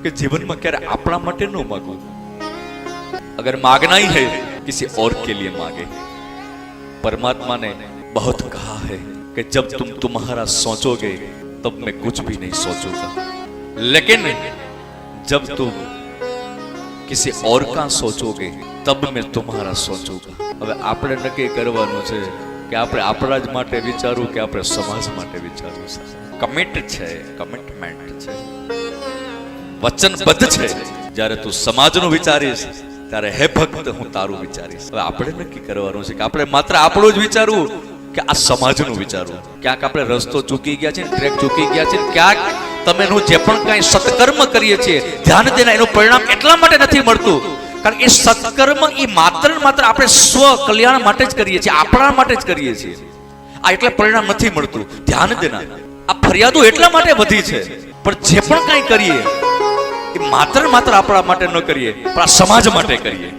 कि जीवन में क्या अपना मटे न मांगो अगर मांगना ही है किसी और के लिए मांगे परमात्मा ने बहुत कहा है कि जब तुम तुम्हारा सोचोगे तब मैं कुछ भी नहीं सोचूंगा लेकिन जब तुम किसी और का सोचोगे तब मैं तुम्हारा सोचूंगा હવે આપણે નક્કી કરવાનું છે કે આપણે આપણા જ માટે વિચારવું કે આપણે સમાજ માટે વિચારવું છે કમિટ છે કમિટમેન્ટ છે વચનબદ્ધ છે. જ્યારે તું સમાજનું વિચારીશ, ત્યારે હે ભક્ત, હું તારું વિચારીશ. હવે આપણે નક્કી કરવાનું છે કે આપણે માત્ર આપણું જ વિચારવું કે આ સમાજનું વિચારવું? ક્યાંક આપણે રસ્તો ચૂકી ગયા છે, ટ્રેક ચૂકી ગયા છે, ક્યાંક તમે નું જે પણ કાંઈ સત્કર્મ કરીએ છીએ, ધ્યાન દેના એનું પરિણામ એટલા માટે નથી મળતું. કારણ એ સત્કર્મ એ માત્ર માત્ર આપણે સ્વ કલ્યાણ માટે જ કરીએ છીએ, આપણા માટે જ કરીએ છીએ. આ એટલે પરિણામ નથી મળતું. ધ્યાન દેના આ ફરિયાદો એટલા માટે વધી છે. પણ જે પણ કાંઈ કરીએ માત્ર માત્ર આપણા માટે ન કરીએ પણ સમાજ માટે કરીએ.